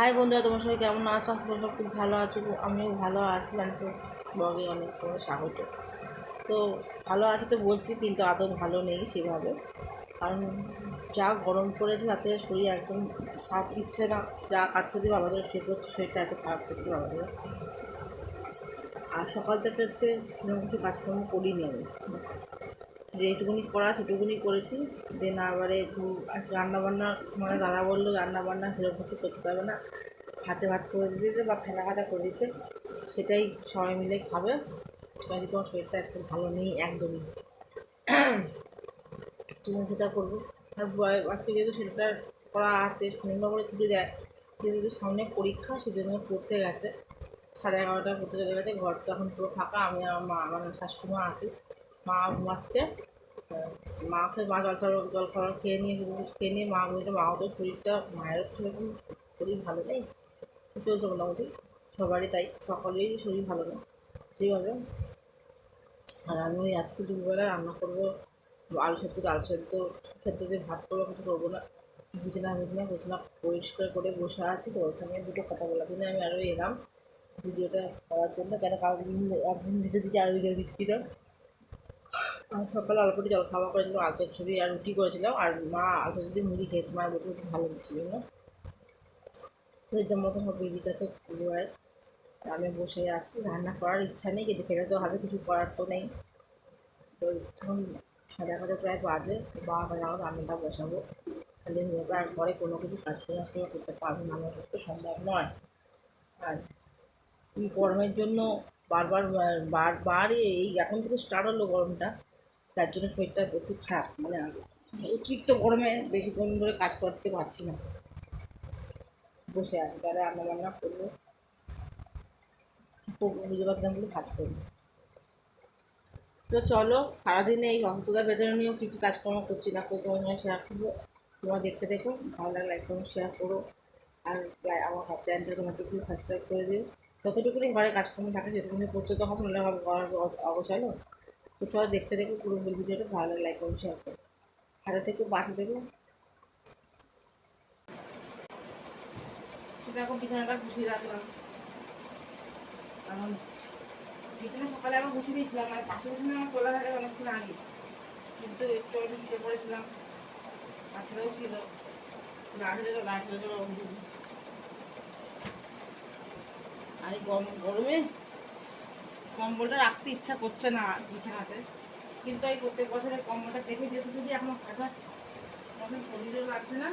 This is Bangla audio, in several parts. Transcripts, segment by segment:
হাই বন্ধুরা, তোমার সবাই কেমন আছো? তোমরা খুব ভালো আছো। আমিও ভালো আছি মানে তো ব্লগে অনেক তোমার স্বাগত। তো ভালো আছে তো বলছি, কিন্তু আদৌ ভালো নেই সেভাবে। কারণ যা গরম পড়েছে, তাতে শরীর একদম সাথ দিচ্ছে না। যা কাজ করতে বাবাদের শুয়ে পড়ছে, শরীরটা এত খারাপ করছে বাবাদের আর সকাল থেকে আজকে সেরকম কিছু কাজকর্ম করিনি আমি। যেটুকুনি করা, সেটুকুনি করেছি। দেন আবারে একটু রান্না বান্না মানে দাদা বলল রান্না বান্না সেরকম কিছু করতে পারবে না। হাতে ভাত করে দিতে বা ফেনা কাটা করে দিতে, সেটাই সবাই মিলে খাবে। কাজে তোমার শরীরটা আজকে ভালো নেই একদমই। তুমি সেটা করব? আর আজকে যেহেতু সেটা করা আছে, শনিবার করে ছুটি দেয়, যেহেতু সামনে পরীক্ষা, সেজন্য পড়তে গেছে। সাড়ে এগারোটা পড়তে গেছে ঘরটা এখন পুরো ফাঁকা, আমি আমার মা, আমার শাশুড়ি মা আসি মা ঘুমাচ্ছে। মাকে মা জল টল জল খাবার খেয়ে নিয়ে খেয়ে নিয়ে মা বলতে মাও তো শরীরটা মায়েরও সেরকম শরীর ভালো নেই? চলছে মোটামুটি। সবারই তাই, সকলেরই শরীর ভালো না সেইভাবে আর আমি ওই আজকে দুপুরবেলা রান্না করব, আলু সেদ্ধ, ডাল সেদ্ধ সেদ্ধ দিয়ে ভাত করব, কিছু করব না। বিছানা বিছানা বিছানা পরিষ্কার করে বসে আছি তো, ওখানে দুটো কথা বলার জন্য আমি আরও এলাম। ভিডিওটা করার জন্য, কেন কারণ একদিন ভিডিও দিতে আর ভিডিও দিচ্ছি না আমি সকালে অল্প জল খাওয়া করেছিলাম আলতার ছবি আর রুটি করেছিলাম। আর মা আলতার যদি মুড়ি খেয়েছে মায়ের রুটি একটু ভালো দিচ্ছিল না তো মতো সব বেরিয়ে গেছে পুরোয় আমি বসে আছি রান্না করার ইচ্ছা নেই কিন্তু খেলে তো হবে কিছু করার তো নেই। তো এখন সাড়ে এগারোটা প্রায় বাজে বারোটা নাগাদ রান্নাটা বসাবো। তাহলে হয়ে যাবে আর পরে কোনো কিছু কাজ করে আজকে করতে পারব না আমার পক্ষে সম্ভব নয়। আর এই গরমের জন্য বারবার আহ, বারবার এই এখন থেকে স্টার্ট হলো গরমটা। তার জন্য শরীরটা একটু খারাপ মানে অতিরিক্ত গরমে বেশিক্ষণ ধরে কাজ করতে পারছি না। বসে আছি, তাহলে রান্না বান্না করব। পারছিলাম বলে ভাত করব তো চলো, সারাদিনে এই অসুস্থতার ভেতরে নিয়েও কী কী কাজকর্ম করছি না করতে তোমার শেয়ার করব, তোমরা দেখতে দেখো, ভালো লাগলে একদম শেয়ার করো, আর আমার হাফ চ্যানেলটা তোমাকে একটু সাবস্ক্রাইব করে দিও। যতটুকুনি ঘরে কাজকর্ম থাকে সেটুকুনি করতে তো হবে, নাহলে ঘর অগোছালো তো দেখতে দেখো পুরো ভিডিওটা ভালো লাগলে লাইক করো। শেয়ার হাতে থেকে বাকি দেখো। দেখো বিছানাটা গুছিয়ে রাখলাম। কারণ সকালে আবার গুছিয়ে দিয়েছিলাম আর পাশে আমার তোলা থাকে অনেকক্ষণ আগে। কিন্তু একটু একটু শুয়ে পড়েছিলাম পাশেও ছিল। লাঠি থেকে লাঠি থেকে আর গরম গরমে কম্বলটা রাখতে ইচ্ছা করছে না বিছানাতে। কিন্তু এই প্রত্যেক বছরের কম্বলটা দেখে যেহেতু যদি এখন খাটা তখন শরীরে লাগছে না,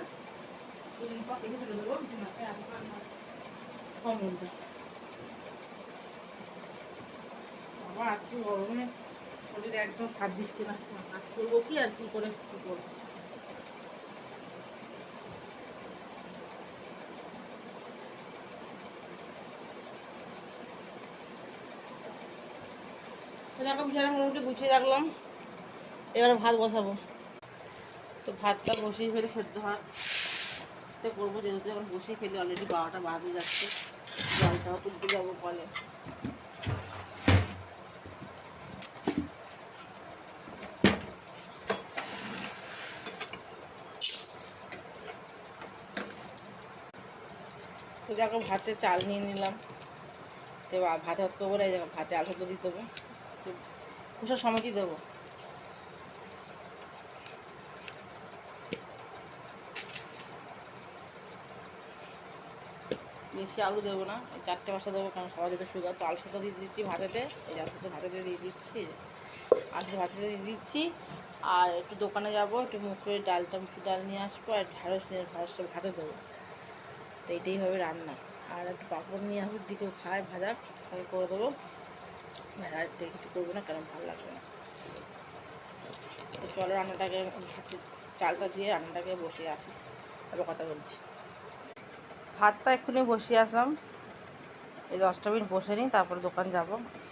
দুদিন পর দেখে চলে দেবো বিছানাতে কম্বলটা। বাবা, আজকে গরমে শরীরে একদম সাথ দিচ্ছে না। কাজ করব কি আর কি করে করব? দেখো বিছানা মোটামুটি গুছিয়ে রাখলাম, এবারে ভাত বসাবো। তো ভাতটা বসিয়ে ফেলে সেদ্ধ ভাত তো করব যেহেতু এখন বসিয়ে ফেলে অলরেডি বারোটা বাজে যাচ্ছে। জলটাও তুলতে যাব কলে। তো দেখো ভাতে চাল নিয়ে নিলাম। তো ভাতে হাত করব না ভাতে আলু সেদ্ধ দিতে দেবো। খোসার সমেতই দেবো? বেশি আলু দেবো না চারটে মাসা দেবো, কারণ সবাই যেতে সুগার তো আলু সেদ্ধ দিয়ে দিচ্ছি ভাতেতে, এই আলু সেদ্ধ ভাতেতে দিয়ে দিচ্ছি। আলু ভাতেতে দিয়ে দিচ্ছি, আর একটু দোকানে যাব, একটু মুখ করে ডালটা মুসুর ডাল নিয়ে আসব, আর ঢ্যাঁড়স নিয়ে ঢ্যাঁড়সটা ভাতে দেবো। তো এটাই হবে রান্না। আর একটু পাঁপড় নিয়ে আসব দিকেও খায় ভাজা তাকে করে দেবো। আর থেকে কিছু করব না কারণ ভালো লাগবে না। তো চলো রান্নাটাকে চালটা দিয়ে রান্নাটাকে বসিয়ে আসি তারপর কথা বলছি। ভাতটা এক্ষুনি বসিয়ে আসলাম। এই দশটা মিনিট বসে নিই তারপরে দোকান যাব।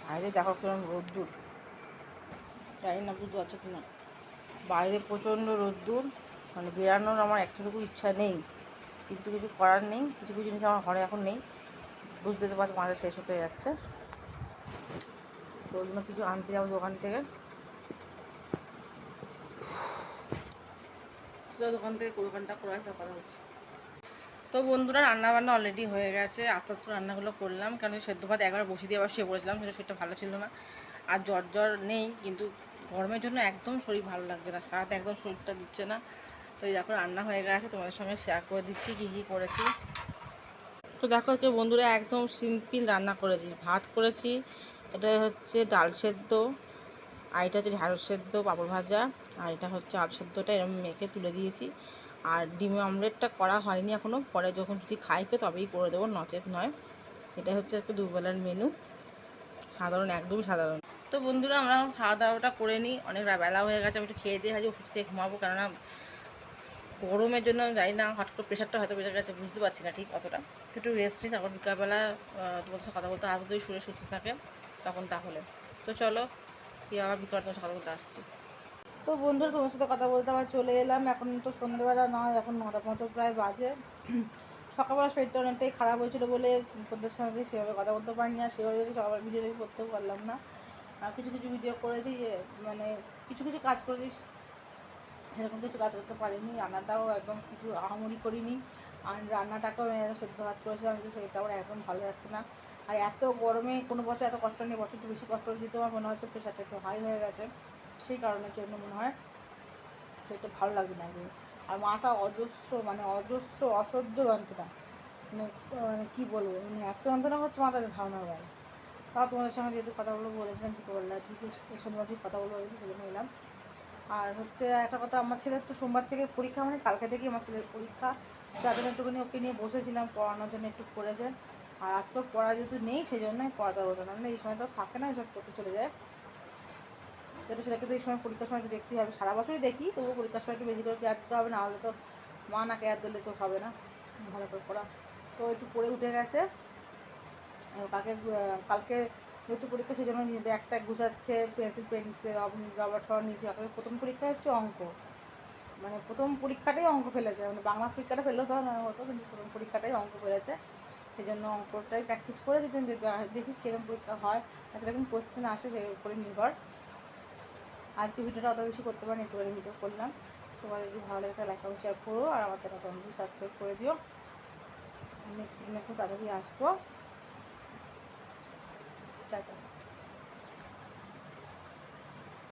বাইরে দেখো কীরকম রোদ্দুর। জানি না বুঝতে পারছ কি না? বাইরে প্রচণ্ড রোদ্দুর। মানে বেরানোর আমার একটুকু ইচ্ছা নেই। কিন্তু কিছু করার নেই কিছু কিছু জিনিস আমার ঘরে এখন নেই। বুঝতে তো পারছ মাঝে শেষ হতে যাচ্ছে। তো ওই জন্য কিছু আনতে যাব দোকান থেকে। তো দোকান থেকে দোকানটা করে আসার কথা হচ্ছে। তো বন্ধুরা রান্না বান্না অলরেডি হয়ে গেছে। আস্তে আস্তে রান্নাগুলো করলাম। কারণ সেদ্ধ ভাত একবার বসিয়ে দিয়ে আবার শুয়ে পড়েছিলাম সেটা শরীরটা ভালো ছিল না। আর জ্বর জ্বর নেই, কিন্তু গরমের জন্য একদম শরীর ভালো লাগছে না। সাথে একদম শরীরটা দিচ্ছে না। তো এই দেখো, রান্না হয়ে গেছে। তোমাদের সঙ্গে শেয়ার করে দিচ্ছি, কী কী করেছি। তো দেখো হচ্ছে বন্ধুরা, একদম সিম্পল রান্না করেছি। ভাত করেছি এটা হচ্ছে ডাল সেদ্ধ, আর এটা হচ্ছে ঢ্যাঁড়স সেদ্ধ, পাঁপড় ভাজা, আর এটা হচ্ছে আলু সেদ্ধটা এরকম মেখে তুলে দিয়েছি। আর ডিমের অমলেটটা করা হয়নি এখনও পরে যখন যদি খাই তো তবেই করে দেবো, নচেত নয়। এটা হচ্ছে একটা দুবেলার মেনু সাধারণ একদমই সাধারণ। তো বন্ধুরা, আমরা এখন খাওয়া দাওয়াটা করে নিই। অনেক বেলা হয়ে গেছে, আমি একটু খেয়ে দিয়ে হাজি ওষুধ খেয়ে ঘুমাবো, কেননা গরমের জন্য জানি না হট করে প্রেশারটা হয়তো বেড়ে গেছে, বুঝতে পারছি না ঠিক অতটা তো একটু রেস্ট নিই, তারপর বিকালবেলা তোমাদের সাথে কথা বলতে আসব যদি শরীর সুস্থ থাকে। তখন তাহলে। তো চলো কি আবার বিকাল তোমার সাথে কথা আসছি। তো বন্ধুরা, তোমার সাথে কথা বলতে আবার চলে এলাম। এখন তো সন্ধ্যেবেলা নয়, এখন নটা মতো প্রায় বাজে। সকালবেলা শরীরটা অনেকটাই খারাপ হয়েছিল বলে তোদের সঙ্গে সেভাবে কথা বলতে পারিনি, আর সেভাবে সকালবেলা ভিডিও করতেও পারলাম না। আর কিছু কিছু ভিডিও করেছি যে মানে কিছু কিছু কাজ করেছি, সেরকম কিছু কাজ করতে পারিনি। রান্নাটাও একদম কিছু আহামরি করিনি। আর রান্নাটাকেও সেদ্ধ ভাত করেছিলাম, কিন্তু সেটা আমার একদম ভালো যাচ্ছে না। আর এত গরমে কোনো বছর এত কষ্ট নেই বছর একটু বেশি কষ্ট দিতে আমার মনে হচ্ছে প্রেশারটা একটু হাই হয়ে গেছে, সেই কারণের জন্য মনে হয় সেটা ভালো লাগে না। আর মাথা অজস্র মানে অজস্র অসহ্য যন্ত্রণা। মানে মানে কী বলব মানে এত যন্ত্রণা হচ্ছে মাথায় ধারণা হয় তাও তোমাদের সঙ্গে যেহেতু কথাগুলো বলেছিলাম কী বললাম ঠিক সময় ঠিক কথাগুলো বলেছি সেজন্য এলাম। আর হচ্ছে একটা কথা, আমার ছেলের তো সোমবার থেকে পরীক্ষা মানে কালকে থেকেই আমার ছেলের পরীক্ষা। জন্য একটুখানি ওকে নিয়ে বসেছিলাম, পড়ানোর জন্য একটু করেছে। আর আজ তো পড়া যেহেতু নেই সেই জন্য আমি পড়াতে বসে না। মানে এই সময় তো থাকে না, এসব করতে চলে যায়। যেটা সেটাকে তো এই সময় পরীক্ষার সময় দেখতেই হবে। সারা বছরই দেখি, তবুও পরীক্ষার সময় একটু বেশি করে কেয়ার দিতে হবে না হলে তো মা না কেয়ার দিলে তো হবে না। ভালো করে পড়া। তো একটু পড়ে উঠে গেছে। কালকে কালকে যেহেতু পরীক্ষা, সেই জন্য ব্যাগটা গুছাচ্ছে, পেন্সিল পেন্সিল রবার সহ নিয়েছে। কালকে প্রথম পরীক্ষা হচ্ছে অঙ্ক। মানে প্রথম পরীক্ষাটাই অঙ্ক ফেলেছে। মানে বাংলা পরীক্ষাটা ফেললেও তো হতো কিন্তু প্রথম পরীক্ষাটাই অঙ্ক ফেলেছে। সেই জন্য অঙ্কটাই প্র্যাকটিস করে যে দেখি কীরকম পরীক্ষা হয়। আর কীরকম কোশ্চেন আসে সেই উপরে নির্ভর। আজকে ভিডিওটা অত বেশি করতে পারেন একটু ভিডিও করলাম। তোমাদের যদি ভালো লাগে লাইক এবং শেয়ার করো, আর আমার চ্যানেলটা অবশ্যই সাবস্ক্রাইব করে দিও। নেক্সট ভিডিও তাড়াতাড়ি আসব। টাটা।